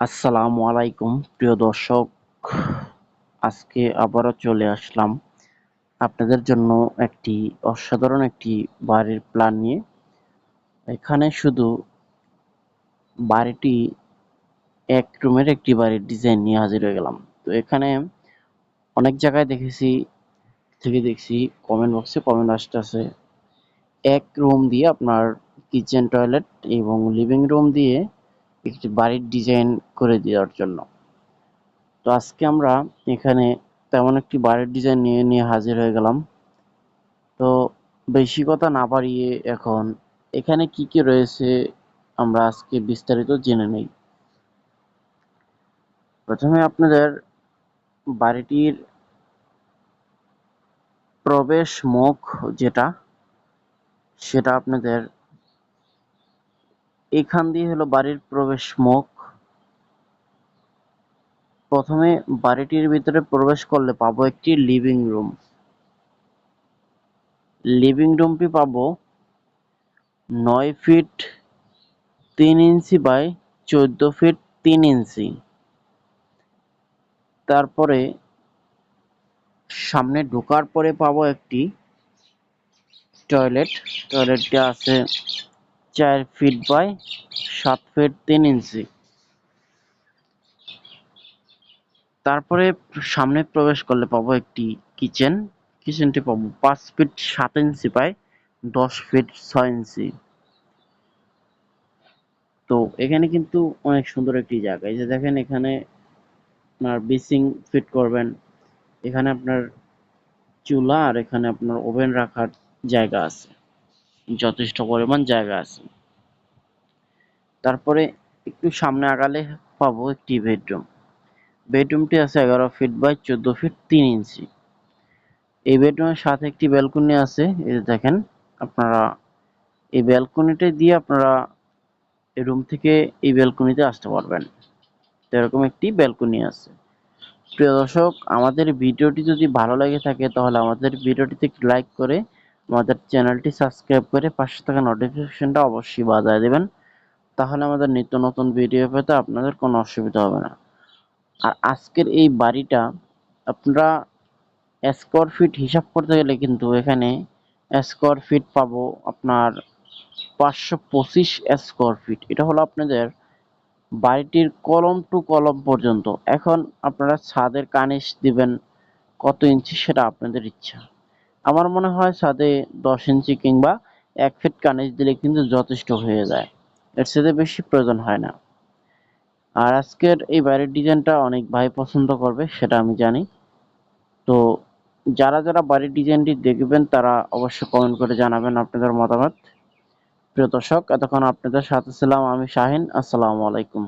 আসসালামু আলাইকুম, প্রিয় দর্শক। আজকে আবারও চলে আসলাম আপনাদের জন্য একটি অসাধারণ একটি বাড়ির প্ল্যান নিয়ে। এখানে শুধু বাড়িটি এক রুমের একটি বাড়ির ডিজাইন নিয়ে হাজির হয়ে গেলাম। তো এখানে অনেক জায়গায় দেখেছি, থেকে দেখছি কমেন্ট বক্সে কমেন্ট আসতেছে। এক রুম দিয়ে আপনার কিচেন টয়লেট এবং লিভিং রুম দিয়ে একটি বাড়ির ডিজাইন করে দেওয়ার জন্য। তো আজকে আমরা এখানে তেমন একটি বাড়ির ডিজাইন নিয়ে নিয়ে হাজির হয়ে গেলাম। তো বেশি কথা না বাড়িয়ে এখন এখানে কি কি রয়েছে আমরা আজকে বিস্তারিত জেনে নেই। প্রথমে আপনাদের বাড়িটির প্রবেশ মুখ যেটা, সেটা আপনাদের এখান দিয়ে হলো বাড়ির প্রবেশ মুখ। প্রথমে বাড়িটির ভিতরে প্রবেশ করলে পাবো একটি লিভিং রুম লিভিং রুমটি পাবো নয় ফিট তিন ইঞ্চি বাই চোদ্দ ফিট তিন ইঞ্চি। তারপরে সামনে ঢোকার পরে পাবো একটি টয়লেট টয়লেটটি আছে চার ফিট বাই সাত ফিট তিন ইঞ্চি তারপরে সামনে প্রবেশ করলে পাবো একটি কিচেন কিচেনটি পাবো পাঁচ ফিট সাত ইঞ্চি বাই দশ ফিট ছয় ইঞ্চি তো এখানে কিন্তু অনেক সুন্দর একটি জায়গা। এই যে দেখেন এখানে আপনার বেসিং ফিট করবেন। এখানে আপনার চুলা আর এখানে আপনার ওভেন রাখার জায়গা আছে। যথেষ্ট পরিমাণ জায়গা আছে। তারপরে একটু সামনে আগালে পাবো একটি বেডরুম বেডরুমটি আছে এগারো ফিট বাই চোদ্দ ফিট তিন ইঞ্চি। এই বেডরুমের সাথে একটি ব্যালকনি আছে, এই দেখেন, আপনারা এই ব্যালকনিটা দিয়ে আপনারা এই রুম থেকে এই ব্যালকনিতে আসতে পারবেন। এরকম একটি ব্যালকনি আছে। প্রিয় দর্শক, আমাদের ভিডিওটি যদি ভালো লাগে থাকে, তাহলে আমাদের ভিডিওটিতে লাইক করে আমাদের চ্যানেলটি সাবস্ক্রাইব করে পাশে থাকা নোটিফিকেশনটা অবশ্যই বাজায় দেবেন। তাহলে আমাদের নিত্য নতুন ভিডিও পেতে আপনাদের কোনো অসুবিধা হবে না। আর আজকের এই বাড়িটা আপনারা স্কোয়ার ফিট হিসাব করতে গেলে কিন্তু এখানে স্কোয়ার ফিট পাবো আপনার পাঁচশো পঁচিশ স্কোয়ার ফিট এটা হলো আপনাদের বাড়িটির কলম টু কলম পর্যন্ত। এখন আপনারা ছাদের কানিস দিবেন কত ইঞ্চি সেটা আপনাদের ইচ্ছা। আমার মনে হয় ছাদে দশ ইঞ্চি কিংবা এক ফিট কানেজ দিলে কিন্তু যথেষ্ট হয়ে যায়। এর সাথে বেশি প্রয়োজন হয় না। আর আজকের এই বাইরের ডিজাইনটা অনেক ভাই পছন্দ করবে, সেটা আমি জানি। তো যারা যারা বাড়ির ডিজাইনটি দেখবেন, তারা অবশ্যই কমেন্ট করে জানাবেন আপনাদের মতামত। প্রিয় দর্শক, এতক্ষণ আপনাদের সাথে ছিলাম আমি শাহিন। আসসালামু আলাইকুম।